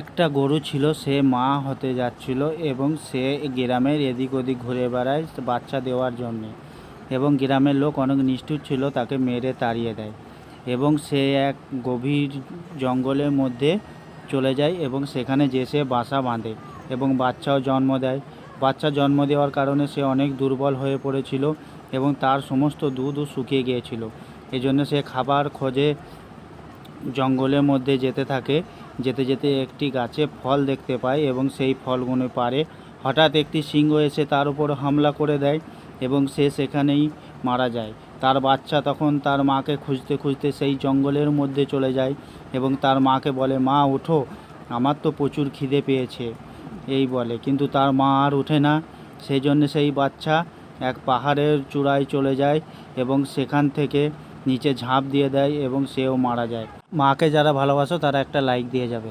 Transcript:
একটা গরু ছিল, সে মা হতে যাচ্ছিল এবং সে গ্রামের এদিক ওদিক ঘুরে বেড়ায় বাচ্চা দেওয়ার জন্যে এবং গ্রামের লোক অনেক নিষ্ঠুর ছিল, তাকে মেরে তাড়িয়ে দেয় এবং সে এক গভীর জঙ্গলের মধ্যে চলে যায় এবং সেখানে যে সে বাসা বাঁধে এবং বাচ্চাও জন্ম দেয়। বাচ্চা জন্ম দেওয়ার কারণে সে অনেক দুর্বল হয়ে পড়েছিল এবং তার সমস্ত দুধও শুকিয়ে গিয়েছিল। এজন্য সে খাবার খোঁজে জঙ্গলের মধ্যে যেতে থাকে। যেতে যেতে একটি গাছে ফল দেখতে পায় এবং সেই ফলগুলো পারে। হঠাৎ একটি সিংহ এসে তার উপর হামলা করে দেয় এবং সে সেখানেই মারা যায়। তার বাচ্চা তখন তার মাকে খুঁজতে খুঁজতে সেই জঙ্গলের মধ্যে চলে যায় এবং তার মাকে বলে, মা, ওঠো, আমার তো প্রচুর খিদে পেয়েছে। এই বলে। কিন্তু তার মা আর ওঠে না। সেই জন্য সেই বাচ্চা এক পাহাড়ের চূড়ায় চলে যায় এবং সেখান থেকে নিচে ঝাঁপ দিয়ে দেয় এবং সেও মারা যায়। মাকে যারা ভালোবাসো, তারা একটা লাইক দিয়ে যাবে।